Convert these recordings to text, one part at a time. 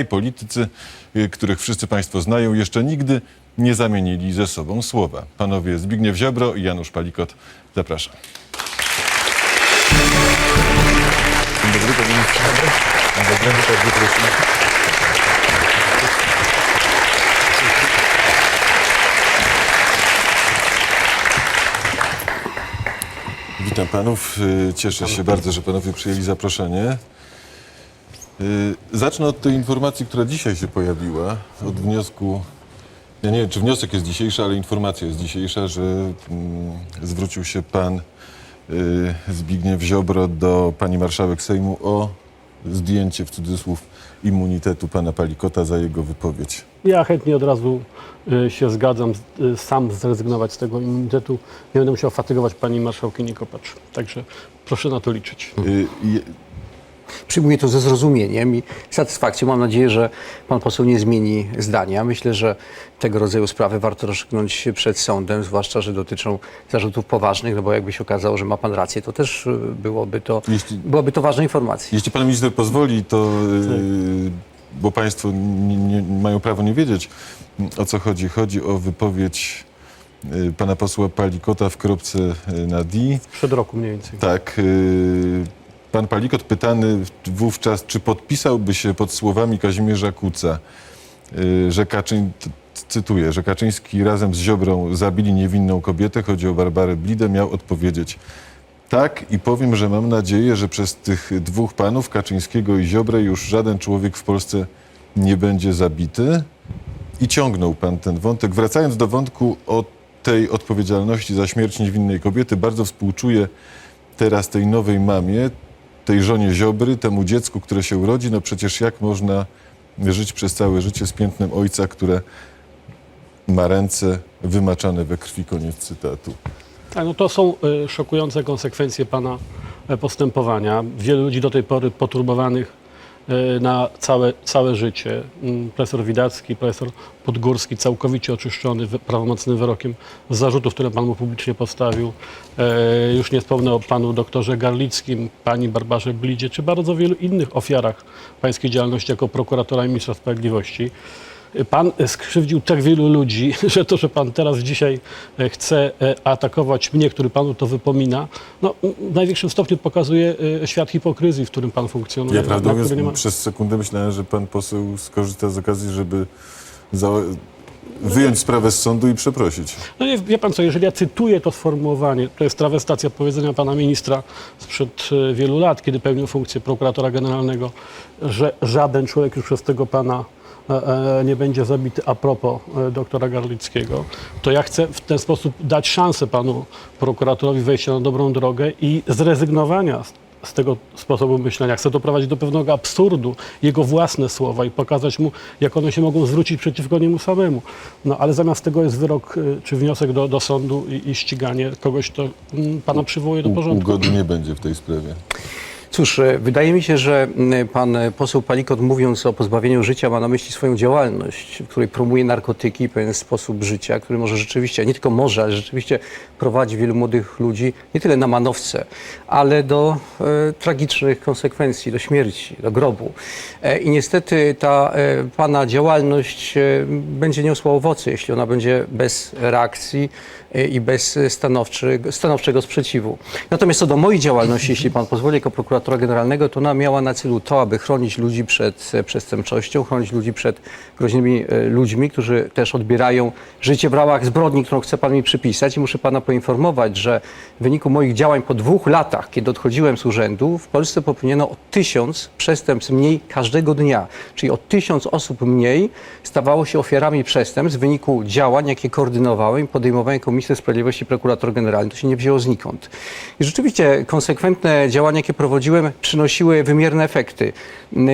I politycy, y, których wszyscy Państwo znają, jeszcze nigdy nie zamienili ze sobą słowa. Panowie Zbigniew Ziobro i Janusz Palikot, zapraszam. Dzień dobry, panie ministrze. Dzień dobry, bardzo proszę. Witam panów. Y, Cieszę się bardzo, że panowie przyjęli zaproszenie. Y, Zacznę od tej informacji, która dzisiaj się pojawiła, od wniosku. Ja nie wiem, czy wniosek jest dzisiejszy, ale informacja jest dzisiejsza, że mm, zwrócił się pan y, Zbigniew Ziobro do pani marszałek Sejmu o zdjęcie w cudzysłów immunitetu pana Palikota za jego wypowiedź. Ja chętnie od razu y, się zgadzam y, sam zrezygnować z tego immunitetu. Nie będę musiał fatygować pani marszałkini Kopacz. Także proszę na to liczyć. Y, Przyjmuję to ze zrozumieniem i satysfakcją. Mam nadzieję, że pan poseł nie zmieni zdania. Myślę, że tego rodzaju sprawy warto rozstrzygnąć przed sądem, zwłaszcza, że dotyczą zarzutów poważnych, no bo jakby się okazało, że ma pan rację, to też byłoby to, Jeśli- byłaby to ważna informacja. Jeśli pan minister pozwoli, to y, bo państwo nie, nie, mają prawo nie wiedzieć o co chodzi. Chodzi o wypowiedź y, pana posła Palikota w kropce y, na D. Przed roku mniej więcej. Tak. y, Pan Palikot pytany wówczas, czy podpisałby się pod słowami Kazimierza Kuca, y, że Kaczyń, cytuję, że Kaczyński razem z Ziobrą zabili niewinną kobietę, chodzi o Barbarę Blidę, miał odpowiedzieć tak i powiem, że mam nadzieję, że przez tych dwóch panów, Kaczyńskiego i Ziobrę, już żaden człowiek w Polsce nie będzie zabity. I ciągnął pan ten wątek. Wracając do wątku o tej odpowiedzialności za śmierć niewinnej kobiety, bardzo współczuję teraz tej nowej mamie, tej żonie Ziobry, temu dziecku, które się urodzi. No przecież jak można żyć przez całe życie z piętnem ojca, które ma ręce wymaczane we krwi, koniec cytatu. Tak, no to są y, szokujące konsekwencje pana e, postępowania. Wielu ludzi do tej pory poturbowanych na całe, całe życie. Mm, Profesor Widacki, profesor Podgórski, całkowicie oczyszczony prawomocnym wyrokiem z zarzutów, które pan mu publicznie postawił. E, Już nie wspomnę o panu doktorze Garlickim, pani Barbarze Blidzie, czy bardzo wielu innych ofiarach pańskiej działalności jako prokuratora i ministra sprawiedliwości. Pan skrzywdził tak wielu ludzi, że to, że pan teraz dzisiaj e, chce e, atakować mnie, który panu to wypomina, no, w największym stopniu pokazuje e, świat hipokryzji, w którym pan funkcjonuje. Ja który nie ma... przez sekundę myślałem, że pan poseł skorzysta z okazji, żeby za... wyjąć sprawę z sądu i przeprosić. No nie, wie pan co, jeżeli ja cytuję to sformułowanie, to jest trawestacja powiedzenia pana ministra sprzed e, wielu lat, kiedy pełnił funkcję prokuratora generalnego, że żaden człowiek już przez tego pana e, e, nie będzie zabity a propos e, doktora Garlickiego, to ja chcę w ten sposób dać szansę panu prokuratorowi wejścia na dobrą drogę i zrezygnowania z, tego sposobu myślenia. Chcę doprowadzić do pewnego absurdu jego własne słowa i pokazać mu, jak one się mogą zwrócić przeciwko niemu samemu. No ale zamiast tego jest wyrok czy wniosek do, do sądu i, i ściganie kogoś, kto mm, pana przywołuje do porządku. ugody nie będzie w tej sprawie. Cóż, e, wydaje mi się, że pan e, poseł Palikot mówiąc o pozbawieniu życia ma na myśli swoją działalność, w której promuje narkotyki pewien sposób życia, który może rzeczywiście, nie tylko może, ale rzeczywiście prowadzi wielu młodych ludzi nie tyle na manowce, ale do e, tragicznych konsekwencji, do śmierci, do grobu. E, I niestety ta e, pana działalność e, będzie niosła owoce, jeśli ona będzie bez reakcji e, i bez stanowczego, stanowczego sprzeciwu. Natomiast co do mojej działalności, jeśli pan pozwoli, jako prokuratora generalnego, to ona miała na celu to, aby chronić ludzi przed e, przestępczością, chronić ludzi przed groźnymi e, ludźmi, którzy też odbierają życie w ramach zbrodni, którą chce pan mi przypisać. I muszę pana poinformować, że w wyniku moich działań po dwóch latach, kiedy odchodziłem z urzędu, w Polsce popełniono o tysiąc przestępstw mniej każdego dnia. Czyli o tysiąc osób mniej stawało się ofiarami przestępstw w wyniku działań, jakie koordynowałem i podejmowałem jako minister sprawiedliwości prokurator generalny. To się nie wzięło znikąd. I rzeczywiście konsekwentne działania, jakie prowadziłem, przynosiły wymierne efekty.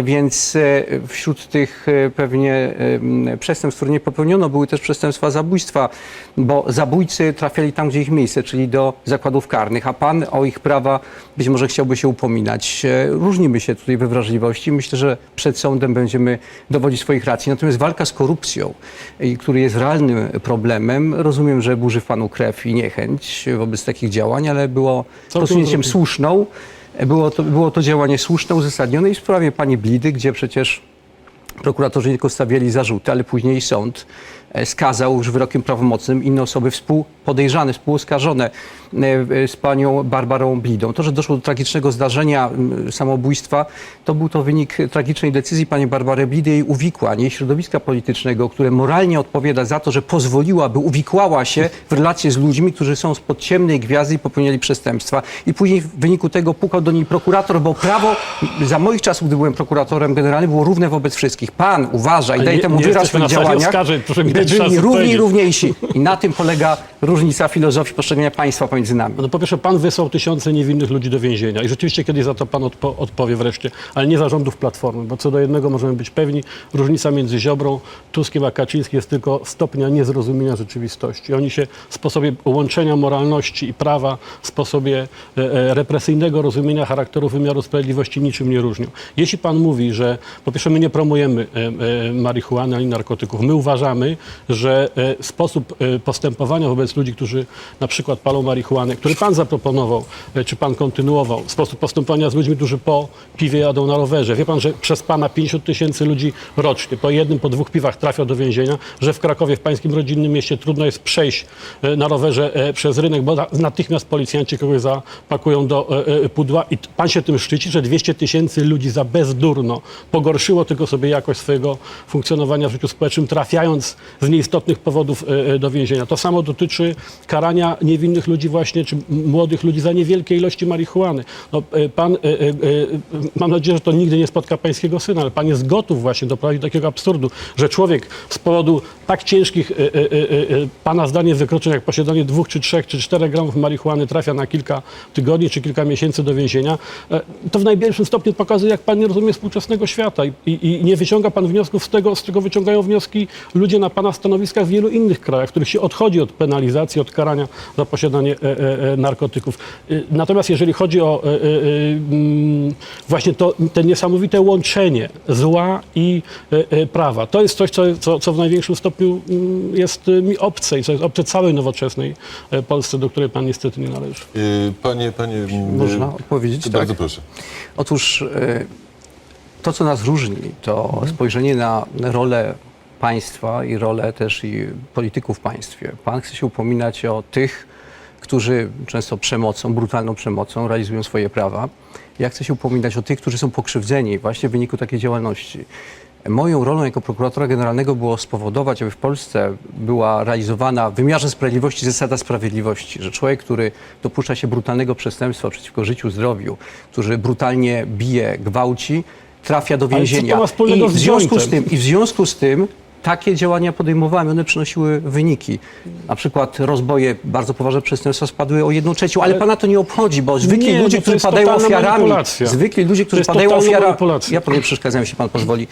Więc e, wśród tych e, pewnie em, przestępstw, które nie popełniono, były też przestępstwa zabójstwa, bo zabójcy trafiali tam, gdzie ich miejsce, czyli do zakładów karnych, a pan o ich prawa być może chciałby się upominać. E, Różnimy się tutaj we wrażliwości. Myślę, że przed sądem będziemy dowodzić swoich racji. Natomiast walka z korupcją, e, który jest realnym problemem, rozumiem, że burzy panu krew i niechęć wobec takich działań, ale było Co posunięciem słuszną. Było to, było to działanie słuszne, uzasadnione i w sprawie pani Blidy, gdzie przecież prokuratorzy nie tylko stawiali zarzuty, ale później sąd e, skazał już wyrokiem prawomocnym inne osoby współpodejrzane, współoskarżone z panią Barbarą Blidą. To, że doszło do tragicznego zdarzenia, samobójstwa, to był to wynik tragicznej decyzji pani Barbary Blidy, jej uwikłań, jej środowiska politycznego, które moralnie odpowiada za to, że pozwoliła, by uwikłała się w relacje z ludźmi, którzy są spod ciemnej gwiazdy i popełniali przestępstwa. I później w wyniku tego pukał do niej prokurator, bo prawo za moich czasów, gdy byłem prokuratorem generalnym, było równe wobec wszystkich. Pan uważa i daje temu nie wyraz w swoich działaniach, oskarżeń, proszę mi by byli równi i równiejsi. I na tym polega różnica filozofii postrzegania państwa pomiędzy nami. No po pierwsze, pan wysłał tysiące niewinnych ludzi do więzienia i rzeczywiście kiedyś za to pan odpo odpowie wreszcie, ale nie zarządów Platformy, bo co do jednego możemy być pewni, różnica między Ziobrą, Tuskiem a Kaczyńskim jest tylko stopnia niezrozumienia rzeczywistości. Oni się sposobie łączenia moralności i prawa, sposobie e, e, represyjnego rozumienia charakteru wymiaru sprawiedliwości niczym nie różnią. Jeśli pan mówi, że po pierwsze my nie promujemy e, e, marihuany ani narkotyków, my uważamy, że e, sposób e, postępowania wobec ludzi, którzy na przykład palą marihuanę, który pan zaproponował, e, czy pan kontynuował, sposób postępowania z ludźmi, którzy po piwie jadą na rowerze. Wie pan, że przez pana 50 tysięcy ludzi rocznie po jednym, po dwóch piwach trafia do więzienia, że w Krakowie, w pańskim rodzinnym mieście trudno jest przejść e, na rowerze e, przez rynek, bo na- natychmiast policjanci kogoś zapakują do pudła i pan się tym szczyci, że 200 tysięcy ludzi za bezdurno pogorszyło tylko sobie jakość swojego funkcjonowania w życiu społecznym, trafiając z nieistotnych powodów do więzienia. To samo dotyczy karania niewinnych ludzi właśnie, czy młodych ludzi za niewielkie ilości marihuany. No, e, pan, e, e, mam nadzieję, że to nigdy nie spotka pańskiego syna, ale pan jest gotów właśnie doprowadzić do takiego absurdu, że człowiek z powodu tak ciężkich, pana zdanie wykroczeń, jak posiadanie dwóch, czy trzech, czy czterech gramów marihuany trafia na kilka tygodni, czy kilka miesięcy do więzienia, to w największym stopniu pokazuje, jak pan nie rozumie współczesnego świata i, i, nie wyciąga pan wniosków z tego, z czego wyciągają wnioski ludzie na pana stanowiskach w wielu innych krajach, w których się odchodzi od penalizacji, od karania za posiadanie narkotyków. E, Natomiast jeżeli chodzi o e, e, e, mm, właśnie to, te niesamowite łączenie zła i e, e, prawa, to jest coś, co, co, co w największym stopniu mm, jest e, mi obce i co jest obce całej nowoczesnej e, Polsce, do której pan niestety nie należy. Y, Panie, panie... Można odpowiedzieć? Tak. Bardzo proszę. Otóż e, to, co nas różni, to spojrzenie na rolę państwa i rolę też i polityków w państwie. Pan chce się upominać o tych, którzy często przemocą, brutalną przemocą realizują swoje prawa. Ja chcę się upominać o tych, którzy są pokrzywdzeni właśnie w wyniku takiej działalności. Moją rolą jako prokuratora generalnego było spowodować, aby w Polsce była realizowana w wymiarze sprawiedliwości zasada sprawiedliwości, że człowiek, który dopuszcza się brutalnego przestępstwa przeciwko życiu, zdrowiu, który brutalnie bije, gwałci, trafia do więzienia. I w związku z tym, I w związku z tym takie działania podejmowałem, one przynosiły wyniki. Na przykład rozboje, bardzo poważne przestępstwa spadły o jedną trzecią, ale, Ale- pana to nie obchodzi, bo zwykli Nie, ludzie, no którzy padają ofiarami, zwykli ludzie, którzy padają ofiarami, ja panu nie przeszkadzam, jeśli pan pozwoli,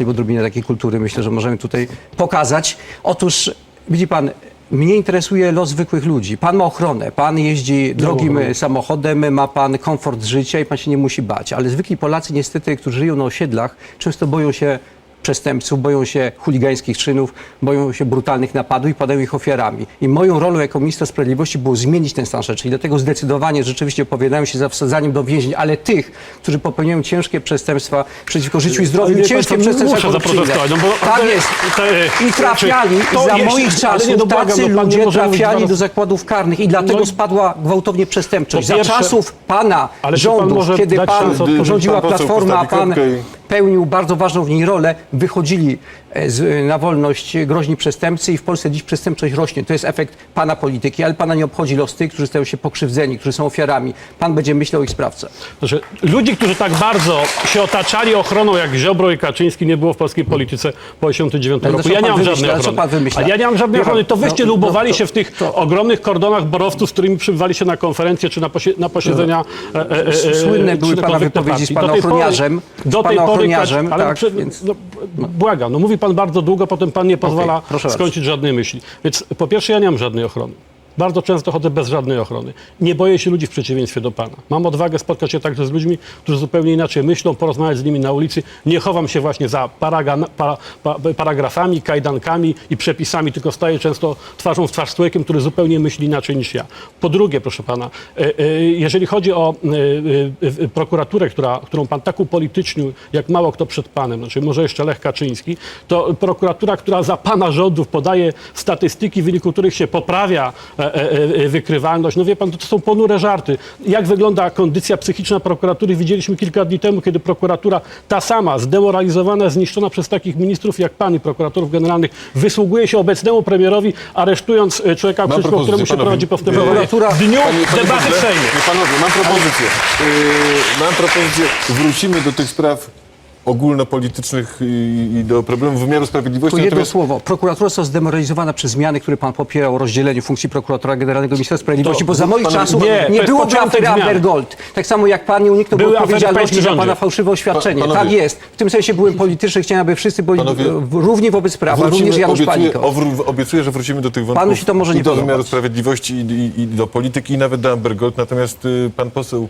i odrobinę takiej kultury myślę, że możemy tutaj pokazać. Otóż, widzi pan, mnie interesuje los zwykłych ludzi. Pan ma ochronę, pan jeździ drogim ochronę. samochodem, ma pan komfort życia i pan się nie musi bać. Ale zwykli Polacy niestety, którzy żyją na osiedlach, często boją się przestępców, boją się chuligańskich czynów, boją się brutalnych napadów i padają ich ofiarami. I moją rolą jako ministra sprawiedliwości było zmienić ten stan rzeczy i dlatego zdecydowanie rzeczywiście opowiadają się za wsadzaniem do więzień, ale tych, którzy popełniają ciężkie przestępstwa przeciwko życiu i zdrowiu, ciężkie przestępstwa muszę zaprotestować, no bo- Tak jest. I trafiali, za moich czasów no błagam, tacy no ludzie trafiali zaraz- do zakładów karnych i dlatego No spadła gwałtownie przestępczość. Za czasów pana pan może kiedy pan rządziła Platforma, a pan pełnił bardzo ważną w niej rolę, wychodzili e, z, na wolność groźni przestępcy i w Polsce dziś przestępczość rośnie. To jest efekt pana polityki, ale pana nie obchodzi los tych, którzy stają się pokrzywdzeni, którzy są ofiarami. Pan będzie myślał o ich sprawcę. Znaczy, ludzi, którzy tak bardzo się otaczali ochroną jak Ziobro i Kaczyński nie było w polskiej polityce po 89 Ale roku. Ja nie mam wymyśla? żadnej ochrony. Ale ja nie mam żadnej Wie ochrony. To wyście no, lubowali no, to- się w tych ogromnych kordonach borowców, z którymi przybywali się na konferencje czy na, posie, na posiedzenia e, e, e, Słynne czy były na pana wypowiedzi z partii. pory- ochroniarzem, Do tej pory, ochroniarzem, ale tak, prze- więc- no, błagam, no mówi pan bardzo długo, potem pan nie pozwala bardzo. skończyć żadnej myśli. Więc po pierwsze ja nie mam żadnej ochrony. Bardzo często chodzę bez żadnej ochrony. Nie boję się ludzi w przeciwieństwie do pana. Mam odwagę spotkać się także z ludźmi, którzy zupełnie inaczej myślą, porozmawiać z nimi na ulicy. Nie chowam się właśnie za para, pa, paragrafami, kajdankami i przepisami, tylko staję często twarzą w twarz z człowiekiem, który zupełnie myśli inaczej niż ja. Po drugie, proszę pana, e, e, jeżeli chodzi o e, prokuraturę, która, którą pan tak upolitycznił, jak mało kto przed panem, znaczy może jeszcze Lech Kaczyński, to prokuratura, która za pana rządów podaje statystyki, w wyniku których się poprawia wykrywalność. No wie pan, to, to są ponure żarty. Jak wygląda kondycja psychiczna prokuratury widzieliśmy kilka dni temu, kiedy prokuratura ta sama, zdemoralizowana, zniszczona przez takich ministrów jak pan i prokuratorów generalnych, wysługuje się obecnemu premierowi, aresztując e, człowieka, przeciwko któremu się prowadzi postępowanie Prokuratura- w dniu debaty w Sejmie. Panowie, mam propozycję. Yy, mam propozycję. Wrócimy do tych spraw ogólnopolitycznych i, i do problemów wymiaru sprawiedliwości. Tu jedno Natomiast słowo. Prokuratura została zdemoralizowana przez zmiany, które pan popierał o rozdzieleniu funkcji prokuratora generalnego ministra sprawiedliwości, To- bo za moich czasów nie, nie, to początek afery zmian. Amber Gold. Tak samo jak pan nie uniknął Były odpowiedzialności za pana fałszywe oświadczenie. Pa- panowie. tak jest. W tym sensie byłem polityczny, chciałem, aby wszyscy byli Panowie, równi wobec prawa, również wrócimy, Janusz obiecuję, Paliko. obiecuję, że wrócimy do tych wątków Panu się to może nie do wymiaru sprawiedliwości i, i, i do polityki i nawet do Amber Gold. Natomiast y, pan poseł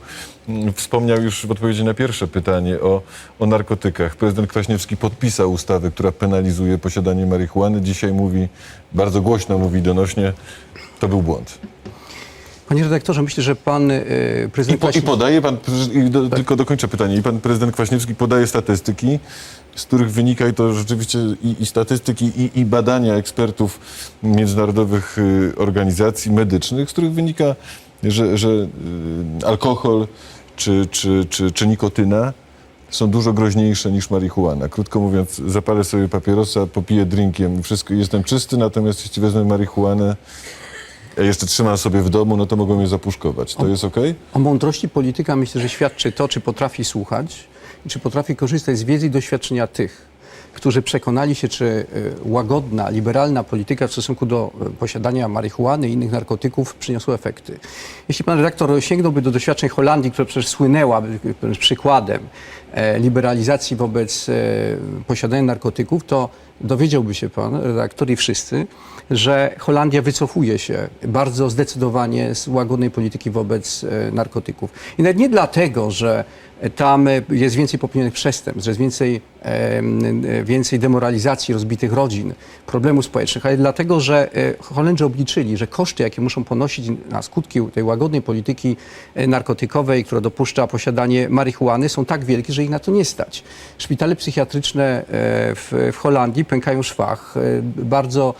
mm, wspomniał już w odpowiedzi na pierwsze pytanie o, o narkotykach. Prezydent Kwaśniewski podpisał ustawę, która penalizuje posiadanie marihuany. Dzisiaj mówi, bardzo głośno mówi donośnie, to był błąd. Panie redaktorze, myślę, że pan I, prezydent po, I Kwaśniewski- podaje pan, i do, tylko dokończę pytanie, i pan prezydent Kwaśniewski podaje statystyki, z których wynika i to rzeczywiście i, i statystyki, i, i badania ekspertów międzynarodowych y, organizacji medycznych, z których wynika, że, że y, alkohol czy, czy, czy, czy nikotyna są dużo groźniejsze niż marihuana. Krótko mówiąc, zapalę sobie papierosa, popiję drinkiem, wszystko, jestem czysty, natomiast jeśli wezmę marihuanę, a jeszcze trzymam sobie w domu, no to mogą mnie zapuszkować. To jest okej? O mądrości polityka myślę, że świadczy to, czy potrafi słuchać czy potrafi korzystać z wiedzy i doświadczenia tych, którzy przekonali się, czy y, łagodna, liberalna polityka w stosunku do y, posiadania marihuany i innych narkotyków przyniosła efekty. Jeśli pan redaktor sięgnąłby do doświadczeń Holandii, która przecież słynęła y, przykładem e, liberalizacji wobec e, posiadania narkotyków, to dowiedziałby się pan, redaktor i wszyscy, że Holandia wycofuje się bardzo zdecydowanie z łagodnej polityki wobec e, narkotyków. I nawet nie dlatego, że tam e, jest więcej popełnionych przestępstw, jest więcej, e, więcej demoralizacji, rozbitych rodzin, problemów społecznych, ale dlatego, że e, Holendrzy obliczyli, że koszty, jakie muszą ponosić na skutki tej łagodnej polityki narkotykowej, która dopuszcza posiadanie marihuany, są tak wielkie, że ich na to nie stać. Szpitale psychiatryczne w, w Holandii pękają szwach. Bardzo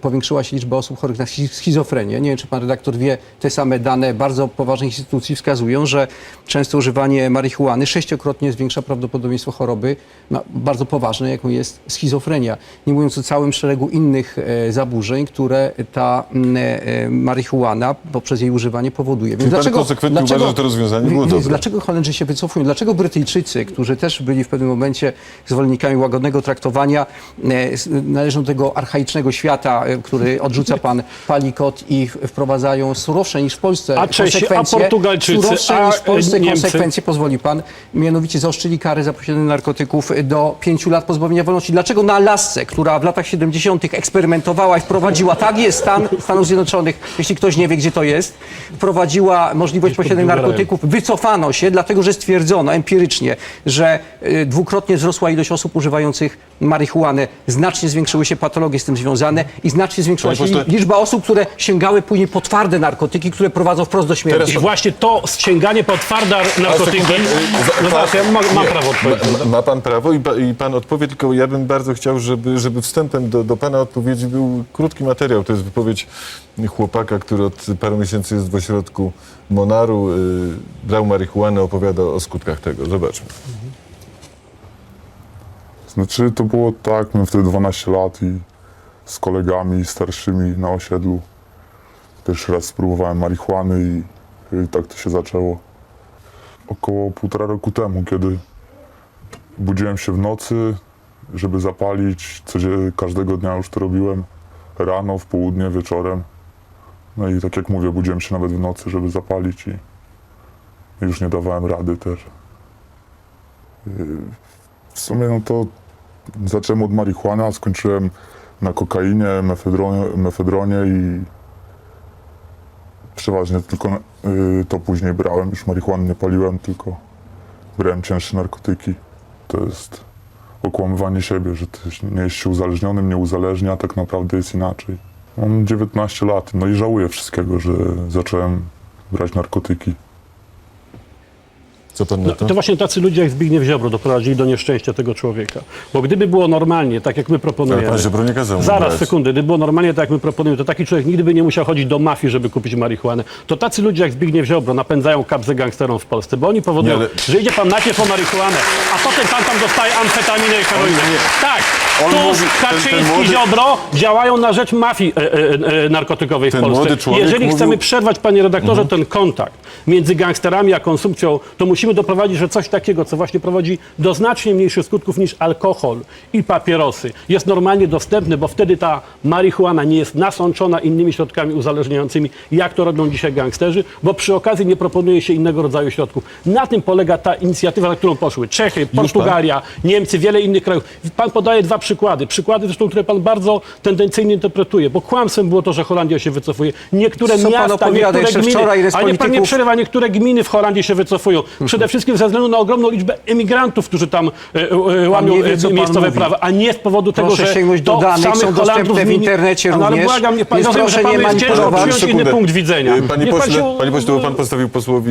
powiększyła się liczba osób chorych na schi- schizofrenię. Nie wiem, czy pan redaktor wie, te same dane bardzo poważnych instytucji wskazują, że często używanie marihuany sześciokrotnie zwiększa prawdopodobieństwo choroby no, bardzo poważnej, jaką jest schizofrenia. Nie mówiąc o całym szeregu innych e, zaburzeń, które ta e, marihuana poprzez jej używanie powoduje. Czyli pan konsekwentnie uważa, że to rozwiązanie było Więc dobre? Dlaczego Holendrzy się wycofują? Dlaczego Brytyjczycy, którzy też byli w pewnym momencie zwolennikami łagodnego traktowania, e, należą do tego archaicznego świata, e, który odrzuca pan Palikot i wprowadzają surowsze niż w Polsce A Czesi, a konsekwencje. Portugalczycy, surowsze a, niż w Polsce e, Niemcy? konsekwencje, pozwoli pan, mianowicie zaostrzyli kary za posiadanie narkotyków do pięciu lat pozbawienia wolności. Dlaczego na Alasce, która w latach 70. eksperymentowała i wprowadziła, tak jest stan Stanów Zjednoczonych, jeśli ktoś nie wie, gdzie to jest, wprowadziła możliwość posiadania narkotyków, wycofano się, dlatego że stwierdzono empirycznie, że y, dwukrotnie wzrosła ilość osób używających marihuanę, znacznie zwiększyły się patologie z tym związane i znacznie zwiększyła Panie się pośle- liczba osób, które sięgały później po twarde narkotyki, które prowadzą wprost do śmierci. I właśnie to sięganie po twarde narkotyki... za- No tak, ja mam, mam nie, prawo odpowiedzieć. Ma, ma pan prawo i, pa, i pan odpowie, tylko ja bym bardzo chciał, żeby, żeby wstępem do, do pana odpowiedzi był krótki materiał. To jest wypowiedź chłopaka, który od paru miesięcy jest w ośrodku Monaru, y, brał marihuanę, opowiada o skutkach tego. Zobaczmy. Znaczy to było tak, miałem wtedy 12 lat i z kolegami starszymi na osiedlu pierwszy raz spróbowałem marihuany i, i tak to się zaczęło. Około półtora roku temu, kiedy budziłem się w nocy, żeby zapalić, codziennie, każdego dnia już to robiłem, rano, w południe, wieczorem. No i tak jak mówię, budziłem się nawet w nocy, żeby zapalić i już nie dawałem rady też. W sumie no to zacząłem od marihuany, a skończyłem na kokainie, mefedronie, mefedronie i przeważnie tylko y, to później brałem. Już marihuany nie paliłem, tylko brałem cięższe narkotyki. To jest okłamywanie siebie, że ty nie jest się uzależnionym, nie uzależnia, a tak naprawdę jest inaczej. Mam 19 lat, no i żałuję wszystkiego, że zacząłem brać narkotyki. Co pan na No, to? to właśnie tacy ludzie jak Zbigniew Ziobro doprowadzili do nieszczęścia tego człowieka. Bo gdyby było normalnie, tak jak my Ale proponujemy... pan Ziobro nie kazał mu Zaraz, brać. sekundy. Gdyby było normalnie, tak jak my proponujemy, to taki człowiek nigdy by nie musiał chodzić do mafii, żeby kupić marihuanę. To tacy ludzie jak Zbigniew Ziobro napędzają kapsę gangsterom w Polsce, bo oni powodują, Nie, ale- że idzie pan najpierw po marihuanę, a potem pan tam dostaje amfetaminę i heroinę. Tak, On Tusk, mówi- ten- ten Kaczyński, młody- Ziobro działają na rzecz mafii e, e, e, narkotykowej w Ten Polsce. młody człowiek Jeżeli mówił- chcemy przerwać, panie redaktorze, ten kontakt między gangsterami a konsumpcją, to musimy doprowadzić, że coś takiego, co właśnie prowadzi do znacznie mniejszych skutków niż alkohol i papierosy, jest normalnie dostępne, bo wtedy ta marihuana nie jest nasączona innymi środkami uzależniającymi, jak to robią dzisiaj gangsterzy, bo przy okazji nie proponuje się innego rodzaju środków. Na tym polega ta inicjatywa, na którą poszły Czechy, Portugalia, Niemcy, wiele innych krajów. Pan podaje dwa przykłady. Przykłady zresztą, które pan bardzo tendencyjnie interpretuje, bo kłamstwem było to, że Holandia się wycofuje. Niektóre Co pan miasta, opowiada? niektóre Jeszcze gminy, wczoraj z ale nie pan nie polityków- przerywa, niektóre gminy w Holandii się wycofują. Przede wszystkim ze względu na ogromną liczbę emigrantów, którzy tam e, e, łamią nie wie, co e, pan miejscowe mówi. prawa, a nie z powodu tego, Proszę że sięgnąć do to danych, samych są dostępne Holandów w zmieni- internecie No, ale również, błagam, nie, pan, więc rozumiem, że proszę panu nie jest ciężko manipulować. przyjąć inny Sekundę. punkt widzenia. Y, Panie Niech pan pośle, się- panie pośle, bo pan postawił posłowi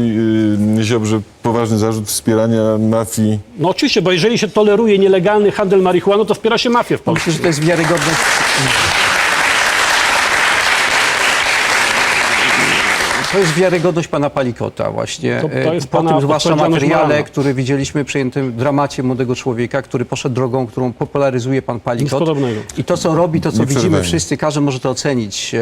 y, Ziobrze poważny zarzut wspierania mafii. No oczywiście, bo jeżeli się toleruje nielegalny handel marihuaną, to wspiera się mafię w Polsce. Myślę, że to jest wiarygodność. To jest wiarygodność pana Palikota właśnie. To- to jest po pana tym zwłaszcza materiale, moralna. który widzieliśmy przy tym dramacie młodego człowieka, który poszedł drogą, którą popularyzuje pan Palikot. Nic podobnego. I to, co robi, to, co Nie widzimy wszyscy, każdy może to ocenić.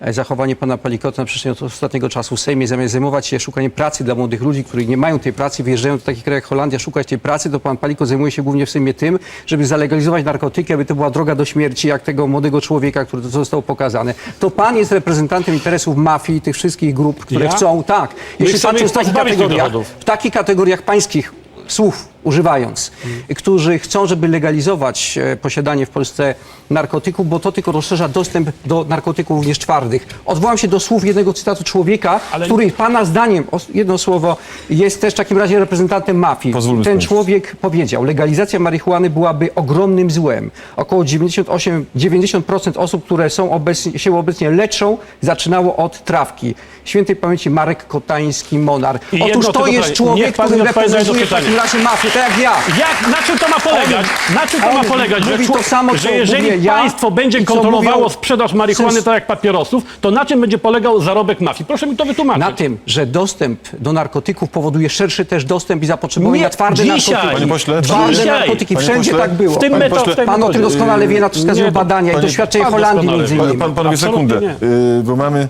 E, Zachowanie pana Palikota na przestrzeni od ostatniego czasu w Sejmie, zamiast zajmować się szukaniem pracy dla młodych ludzi, którzy nie mają tej pracy, wyjeżdżają do takich krajów jak Holandia szukać tej pracy, to pan Palikot zajmuje się głównie w Sejmie tym, żeby zalegalizować narkotyki, aby to była droga do śmierci, jak tego młodego człowieka, który to został pokazane. To pan jest reprezentantem interesów mafii, tych wszystkich grup, które Ja? chcą, tak. Jeśli chcemy ich w takich pozbawić tych kategoriach, dochodów. w takich kategoriach pańskich słów używając, którzy chcą, żeby legalizować e, posiadanie w Polsce narkotyków, bo to tylko rozszerza dostęp do narkotyków również twardych. Odwołam się do słów jednego cytatu człowieka, Ale- który pana zdaniem, jedno słowo, jest też w takim razie reprezentantem mafii. Pozwól Ten skończyć. człowiek powiedział, legalizacja marihuany byłaby ogromnym złem. Około 98-90% osób, które są obecnie, się obecnie leczą, zaczynało od trawki. Świętej pamięci Marek Kotański, Monar. I Otóż to jest człowiek, który reprezentuje w takim razie mafię, tak jak ja. Jak, na czym to ma polegać? Na czym to on ma polegać? mówi że, to samo, że co jeżeli mówię ja państwo będzie i co kontrolowało mówią sprzedaż marihuany tak jak papierosów, to na czym będzie polegał zarobek mafii? Proszę mi to wytłumaczyć. Na tym, że dostęp do narkotyków powoduje szerszy też dostęp i zapotrzebowanie Nie, na twarde dzisiaj. narkotyki. Panie pośle, twarde dzisiaj. narkotyki, Panie wszędzie pośle, tak było. w tym Panie pośle, Pan o tym doskonale wie, na to wskazują Nie, to- badania i panie- doświadczenia pan Holandii doskonale między wie. innymi. Pan, pan, panowie, Absolutnie sekundę, y, bo mamy...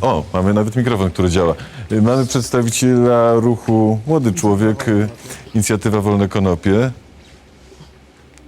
O, mamy nawet mikrofon, który działa. Mamy przedstawiciela ruchu Młody Człowiek, inicjatywa Wolne Konopie.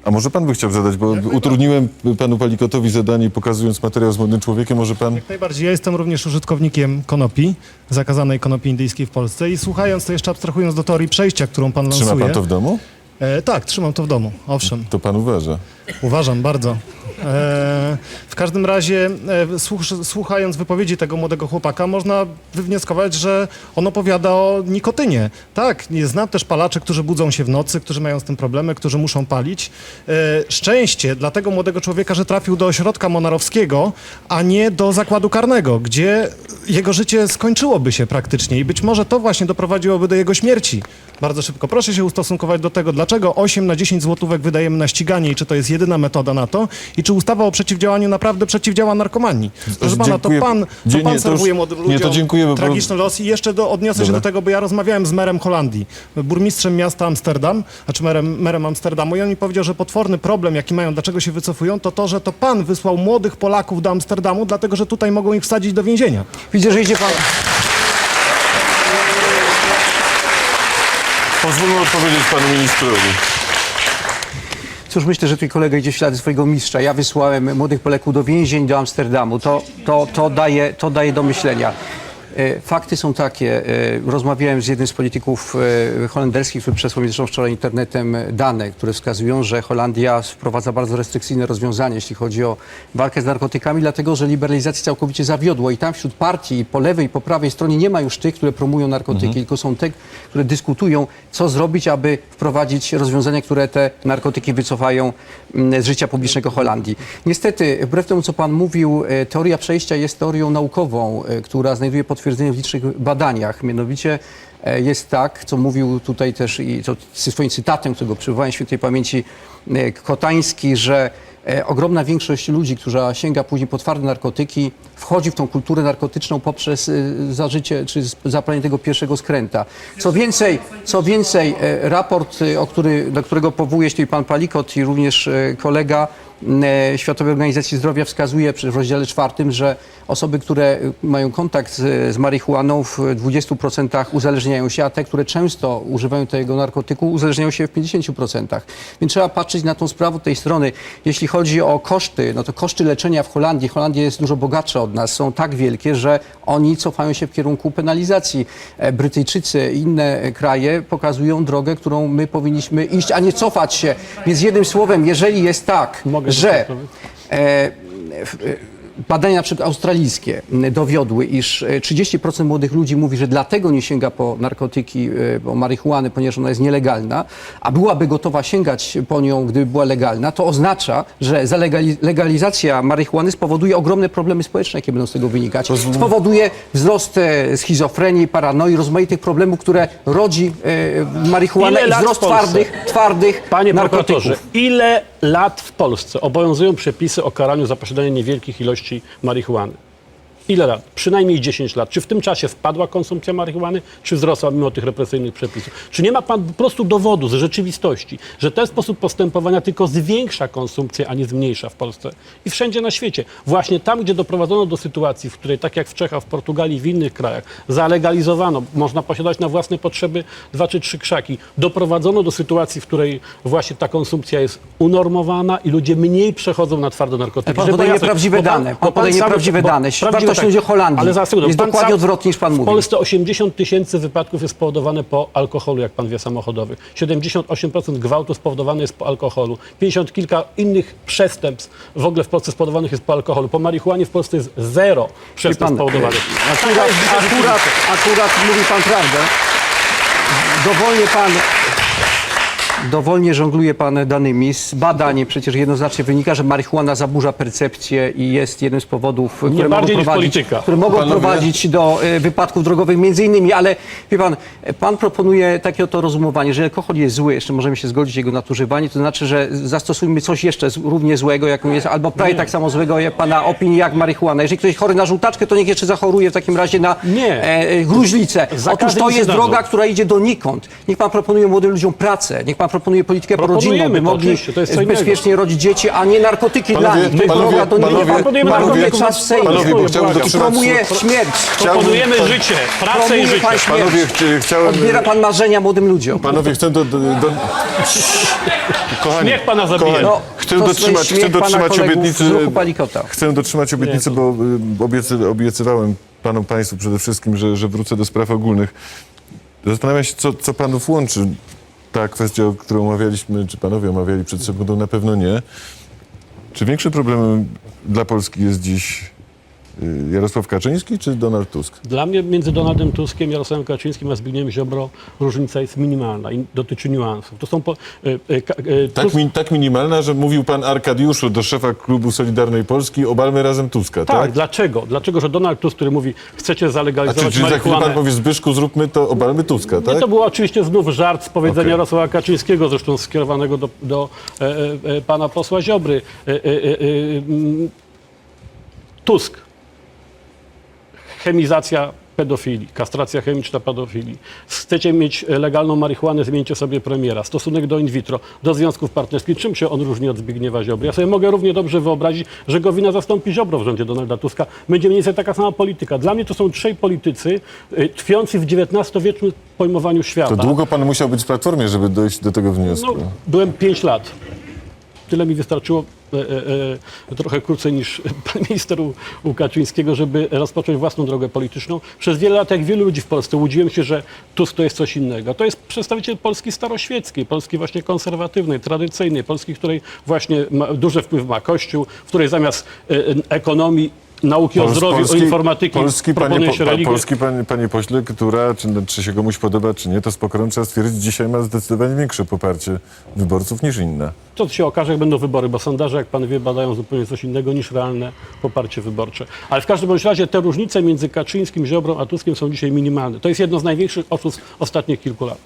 A może pan by chciał zadać, bo utrudniłem panu Palikotowi zadanie pokazując materiał z Młodym Człowiekiem. Może pan... Jak najbardziej. Ja jestem również użytkownikiem konopi, zakazanej konopi indyjskiej w Polsce i słuchając to jeszcze abstrahując do teorii przejścia, którą pan lansuje. Trzyma pan to w domu? E, tak, trzymam to w domu, owszem. To pan uważa. Uważam bardzo. E, w każdym razie, e, słuch, słuchając wypowiedzi tego młodego chłopaka, można wywnioskować, że on opowiada o nikotynie. Tak, znam też palaczy, którzy budzą się w nocy, którzy mają z tym problemy, którzy muszą palić. E, szczęście dla tego młodego człowieka, że trafił do ośrodka monarowskiego, a nie do zakładu karnego, gdzie jego życie skończyłoby się praktycznie i być może to właśnie doprowadziłoby do jego śmierci. Bardzo szybko. Proszę się ustosunkować do tego, dlaczego 8 na 10 złotówek wydajemy na ściganie i czy to jest jedyna metoda na to i czy ustawa o przeciwdziałaniu naprawdę przeciwdziała narkomanii. Proszę pana, to pan, to nie, pan to już- serwuje młodym nie, ludziom to dziękuję, tragiczny los i jeszcze do, odniosę się Dobra. do tego, bo ja rozmawiałem z merem Holandii, burmistrzem miasta Amsterdam, znaczy merem, merem Amsterdamu i on mi powiedział, że potworny problem, jaki mają, dlaczego się wycofują, to to, że to pan wysłał młodych Polaków do Amsterdamu, dlatego że tutaj mogą ich wsadzić do więzienia. Widzę, że idzie pan... odpowiedzieć panu ministrowi. Cóż, myślę, że tutaj kolega idzie w ślady swojego mistrza. Ja wysłałem młodych Polaków do więzień, do Amsterdamu. To, to, to, daje, to daje do myślenia. E, Fakty są takie. e, Rozmawiałem z jednym z polityków e, holenderskich, który przesłał mi zresztą wczoraj internetem dane, które wskazują, że Holandia wprowadza bardzo restrykcyjne rozwiązania, jeśli chodzi o walkę z narkotykami, dlatego że liberalizacja całkowicie zawiodło i tam wśród partii po lewej i po prawej stronie nie ma już tych, które promują narkotyki, tylko są te, które dyskutują, co zrobić, aby wprowadzić rozwiązania, które te narkotyki wycofają mm, z życia publicznego Holandii. Niestety, wbrew temu, co pan mówił, teoria przejścia jest teorią naukową, która znajduje potwierdzenie w licznych badaniach. Mianowicie e, jest tak, co mówił tutaj też i co swoim cytatem, którego przywołałem świętej pamięci e, Kotański, że e, ogromna większość ludzi, która sięga później po twarde narkotyki, wchodzi w tą kulturę narkotyczną poprzez zażycie czy zapalenie tego pierwszego skręta. Co więcej, co więcej raport, który, do którego powołuje się pan Palikot i również kolega Światowej Organizacji Zdrowia wskazuje w rozdziale czwartym, że osoby, które e, mają kontakt z, marihuaną w 20% uzależniają się, a te, które często używają tego narkotyku uzależniają się w 50%. Więc trzeba patrzeć na tą sprawę tej strony. Jeśli chodzi o koszty, no to koszty leczenia w Holandii, Holandia jest dużo bogatsza od nas, są tak wielkie, że oni cofają się w kierunku penalizacji. E, Brytyjczycy i inne e, kraje pokazują drogę, którą my powinniśmy iść, a nie cofać się. Więc jednym słowem, jeżeli jest tak, Mogę że dopytować? e, e, Badania na przykład australijskie dowiodły, iż e, 30% młodych ludzi mówi, że dlatego nie sięga po narkotyki, e, po marihuanę, ponieważ ona jest nielegalna, a byłaby gotowa sięgać po nią, gdyby była legalna, to oznacza, że legalizacja marihuany spowoduje ogromne problemy społeczne, jakie będą z tego wynikać. Spowoduje wzrost e, schizofrenii, paranoi, rozmaitych problemów, które rodzi e, marihuana Ile i wzrost twardych, twardych Panie narkotyków. ile lat w Polsce obowiązują przepisy o karaniu za posiadanie niewielkich ilości marihuany? Ile lat? Przynajmniej 10 lat. Czy w tym czasie spadła konsumpcja marihuany, czy wzrosła mimo tych represyjnych przepisów? Czy nie ma pan po prostu dowodu z rzeczywistości, że ten sposób postępowania tylko zwiększa konsumpcję, a nie zmniejsza w Polsce i wszędzie na świecie? Właśnie tam, gdzie doprowadzono do sytuacji, w której tak jak w Czechach, w Portugalii, w innych krajach zalegalizowano, można posiadać na własne potrzeby dwa czy trzy krzaki, doprowadzono do sytuacji, w której właśnie ta konsumpcja jest unormowana i ludzie mniej przechodzą na twarde narkotyki. Pan podaje nieprawdziwe dane. Pan podaje nieprawdziwe dane. prawdziwe Tak. ludzi Holandii Ale za sekundę, jest pan dokładnie odwrotnie, niż pan W mówi. Polsce 80 tysięcy wypadków jest spowodowane po alkoholu, jak pan wie, samochodowych. 78% gwałtu spowodowane jest po alkoholu. 50 kilka innych przestępstw w ogóle w Polsce spowodowanych jest po alkoholu. Po marihuanie w Polsce jest zero przestępstw spowodowanych. Akurat, akurat, akurat mówi pan prawdę. Dowolnie pan. Dowolnie żongluje pan danymi. Z badań przecież jednoznacznie wynika, że marihuana zaburza percepcję i jest jednym z powodów, które mogą, bardziej niż prowadzić, polityka. które mogą Panowie- prowadzić do e, wypadków drogowych między innymi. Ale wie pan, e, pan proponuje takie oto rozumowanie, że alkohol jest zły, jeszcze możemy się zgodzić jego nadużywanie, to znaczy, że zastosujmy coś jeszcze z- równie złego, jaką jest, albo prawie tak samo złego jak pana opinii jak marihuana. Jeżeli ktoś chory na żółtaczkę, to niech jeszcze zachoruje w takim razie na Nie. e, gruźlicę. Otóż Zakazy to jest droga, która idzie donikąd. Niech pan proponuje młodym ludziom pracę, niech pan proponuje politykę prorodzinną, by Proponujemy to, mogli oczywiście, to jest co innego. bezpiecznie rodzić dzieci, a nie narkotyki Panowie, dla nich. To jest panowie, droga do panowie, nieba. panowie, Marnuje panowie, czas w Sejmie. Panowie, bo chciałbym Błagam. I dotrzymać... promuje śmierć. Proponujemy życie, pracę i Promuje życie. pan śmierć. Panowie, chci- chciałem... Odbiera pan marzenia młodym ludziom. Panowie, chcę do... do, do... Kochani, Śmiech pana zabije. kochani, No, chcę to dotrzymać, śmiech chcę pana dotrzymać kolegów obietnicy... z ruchu Palikota. Chcę dotrzymać obietnicy, bo y, obiecy, obiecywałem panu państwu przede wszystkim, że, że wrócę do spraw ogólnych. Zastanawiam się, co, co panów łączy. Ta kwestia, którą omawialiśmy, czy panowie omawiali przed sekundą, na pewno nie. Czy większym problemem dla Polski jest dziś Jarosław Kaczyński czy Donald Tusk? Dla mnie między Donaldem Tuskiem, Jarosławem Kaczyńskim a Zbigniewem Ziobro różnica jest minimalna i dotyczy niuansów. To są po, y, y, ka- y, Tak, Tusk- mi, tak minimalna, że mówił pan Arkadiuszu do szefa klubu Solidarnej Polski, obalmy razem Tuska, tak? Tak, dlaczego? Dlaczego, że Donald Tusk, który mówi, chcecie A czy, zalegalizować czyli za chwilę marihuanę... pan powie Zbyszku, zróbmy to, obalmy Tuska, tak? Nie, to był oczywiście znów żart z powiedzenia Okej. Jarosława Kaczyńskiego, zresztą skierowanego do, do e, e, e, pana posła Ziobry. E, e, e, e, mm, Tusk. Chemizacja pedofilii, kastracja chemiczna pedofilii. Chcecie mieć legalną marihuanę, zmieńcie sobie premiera. Stosunek do in vitro, do związków partnerskich. Czym się on różni od Zbigniewa Ziobry? Ja sobie mogę równie dobrze wyobrazić, że Gowina zastąpi Ziobro w rządzie Donalda Tuska. Będzie mniej więcej taka sama polityka. Dla mnie to są trzej politycy e, tkwiący w XIX-wiecznym pojmowaniu świata. To długo pan musiał być w Platformie, żeby dojść do tego wniosku. No, byłem 5 lat. Tyle mi wystarczyło trochę krócej niż pan minister u, Kaczyńskiego, żeby rozpocząć własną drogę polityczną. Przez wiele lat, jak wielu ludzi w Polsce, łudziłem się, że Tusk to jest coś innego. To jest przedstawiciel Polski staroświeckiej, Polski właśnie konserwatywnej, tradycyjnej, Polski, której właśnie duży wpływ ma Kościół, w której zamiast e, e, ekonomii, nauki o zdrowiu, o informatyki Polski, panie, proponuje po- się religię. Polski panie, panie pośle, która, czy, czy się komuś podoba, czy nie, to z pokorą trzeba stwierdzić, dzisiaj ma zdecydowanie większe poparcie wyborców niż inne. To się okaże, jak będą wybory, bo sondaże, jak pan wie, badają zupełnie coś innego niż realne poparcie wyborcze. Ale w każdym bądź razie te różnice między Kaczyńskim, Ziobrą a Tuskiem są dzisiaj minimalne. To jest jedno z największych oszustw ostatnich kilku lat.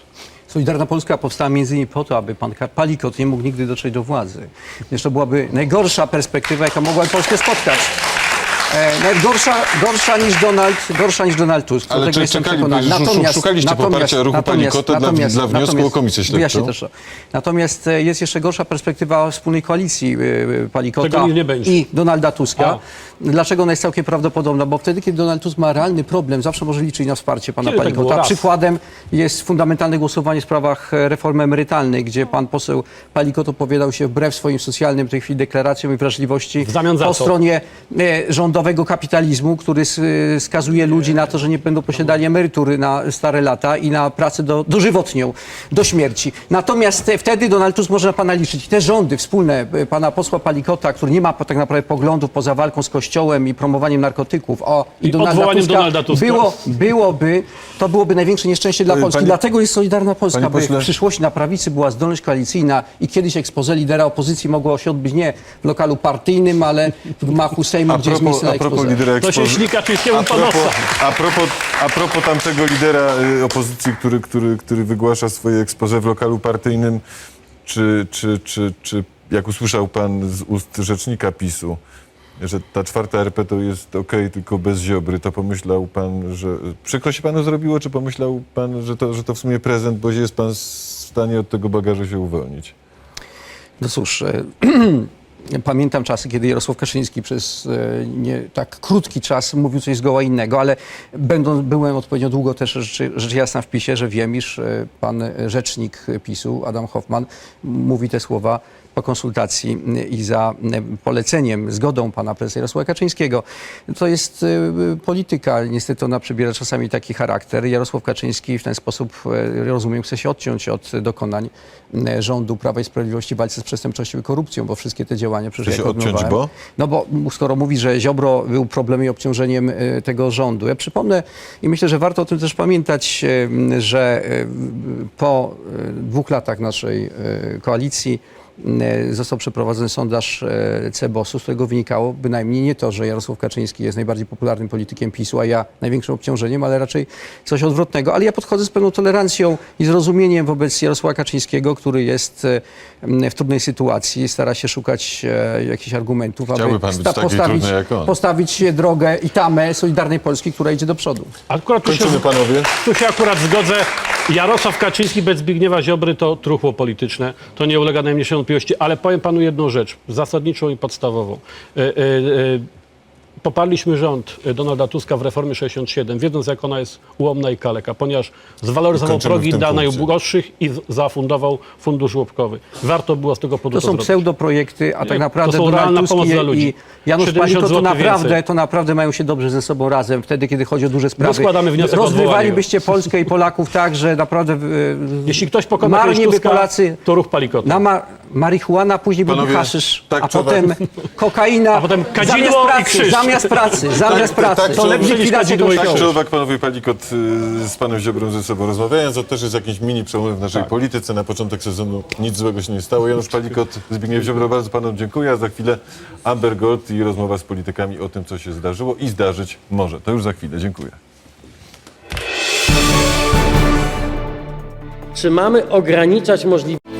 Solidarna Polska powstała między innymi po to, aby pan Palikot nie mógł nigdy dotrzeć do władzy. Wiesz, to byłaby najgorsza perspektywa, jaka mogłaby Polskę spotkać. E, nawet gorsza, gorsza, niż Donald, gorsza niż Donald Tusk. Ale tego jestem czekali- przekonany. szu- szukaliście poparcia ruchu Palikota dla- dla wniosku o komisję śledczą? też. to. Natomiast e, jest jeszcze gorsza perspektywa wspólnej koalicji e, e, nie będzie. i Donalda Tuska. A. Dlaczego ona jest całkiem prawdopodobna? Bo wtedy, kiedy Donald Tusk ma realny problem, zawsze może liczyć na wsparcie pana Kiedy tak? Palikota. Raz. Przykładem jest fundamentalne głosowanie w sprawach reformy emerytalnej, gdzie pan poseł Palikot opowiadał się wbrew swoim socjalnym w tej chwili deklaracjom i wrażliwości W zamian za po co? stronie e, rządowego kapitalizmu, który e, skazuje ludzi na to, że nie będą posiadali emerytury na stare lata i na pracę do, dożywotnią, do śmierci. Natomiast e, wtedy Donald Tusk może na pana liczyć. Te rządy wspólne e, pana posła Palikota, który nie ma tak naprawdę poglądów poza walką z Kościołem i promowaniem narkotyków, o, i, I Donalda odwołaniem Tuska, Donalda Tuska. Było, byłoby, to byłoby największe nieszczęście dla Panie- Polski. Dlatego jest Solidarna Polska, Panie by pośle- w przyszłości na prawicy była zdolność koalicyjna i kiedyś expose lidera opozycji mogło się odbyć nie w lokalu partyjnym, ale w gmachu Sejmu, A gdzie jest propos, miejsce na a propos lidera To się Kaczyńskiemu a propos, a, propos, a propos tamtego lidera y, opozycji, który, który, który wygłasza swoje ekspoze w lokalu partyjnym, czy, czy, czy, czy jak usłyszał pan z ust rzecznika PiSu, że ta czwarta RP to jest okej, tylko bez Ziobry, to pomyślał pan, że... Przykro się panu zrobiło, czy pomyślał pan, że to, że to w sumie prezent, bo jest pan w stanie od tego bagażu się uwolnić? No cóż, e, pamiętam czasy, kiedy Jarosław Kaczyński przez e, nie tak krótki czas mówił coś zgoła innego, ale będąc, byłem odpowiednio długo też rzecz, rzecz jasna w PiSie, że wiem, iż e, pan rzecznik PiSu, Adam Hoffman, mówi te słowa po konsultacji i za m, poleceniem, zgodą pana prezesa Jarosława Kaczyńskiego. To jest e, polityka, niestety ona przybiera czasami taki charakter. Jarosław Kaczyński w ten sposób, e, rozumiem, chce się odciąć od dokonań rządu Prawa i Sprawiedliwości w walce z przestępczością i korupcją, bo wszystkie te działania przecież Chce się odciąć, bo? no bo skoro mówi, że Ziobro był problemem i obciążeniem e, tego rządu. Ja przypomnę i myślę, że warto o tym też pamiętać, e, że e, po e, dwóch latach naszej e, koalicji e, został przeprowadzony sondaż e, CEBOS-u, z którego wynikało bynajmniej nie to, że Jarosław Kaczyński jest najbardziej popularnym politykiem PiSu, a ja największym obciążeniem, ale raczej coś odwrotnego. Ale ja podchodzę z pewną tolerancją i zrozumieniem wobec Jarosława Kaczyńskiego, który jest e, w trudnej sytuacji, stara się szukać e, jakichś argumentów, Chciałby aby pan być taki postawić, trudny jak on. postawić drogę i tamę Solidarnej Polski, która idzie do przodu. Akurat tu się, Kończymy panowie. tu się akurat zgodzę. Jarosław Kaczyński bez Zbigniewa Ziobry to truchło polityczne. To nie ulega najmniejszej wątpliwości. Ale powiem panu jedną rzecz, zasadniczą i podstawową. E, e, e, Poparliśmy rząd e, Donalda Tuska w reformie 67, wiedząc jak ona jest ułomna i kaleka, ponieważ zwaloryzował Kończymy w progi tym dla punkcie. najuboższych i z- zafundował fundusz żłobkowy. Warto było z tego To powodu są zrobić. pseudoprojekty, a tak Nie, naprawdę to są Donald realna Tusk pomoc i, dla ludzi. i Janusz 70 Paliko to naprawdę, więcej. to naprawdę mają się dobrze ze sobą razem, wtedy, kiedy chodzi o duże sprawy. składamy wniosek o Rozgrywalibyście Polskę i Polaków tak, że naprawdę e, Jeśli ktoś pokona marnie kiedyś by Tuska, Polacy to ruch palikota. na ma marihuana, później byłby Panowie, haszysz, tak a potem kokaina, A potem kadzidło zamiast i pracy, krzyż. Zamiast pracy, zamiast tak, pracy. tak, to to lepsza lepsze niż likwidacja kadzidło i Tak czy owak, panowie Palikot y, z panem Ziobrą ze sobą rozmawiając, to też jest jakiś mini przełom w naszej polityce. Na początek sezonu nic złego się nie stało. Janusz Palikot, Zbigniew Ziobro, bardzo panom dziękuję, a za chwilę Amber Gold i rozmowa z politykami o tym, co się zdarzyło i zdarzyć może. To już za chwilę. Dziękuję. Czy mamy ograniczać możliwości?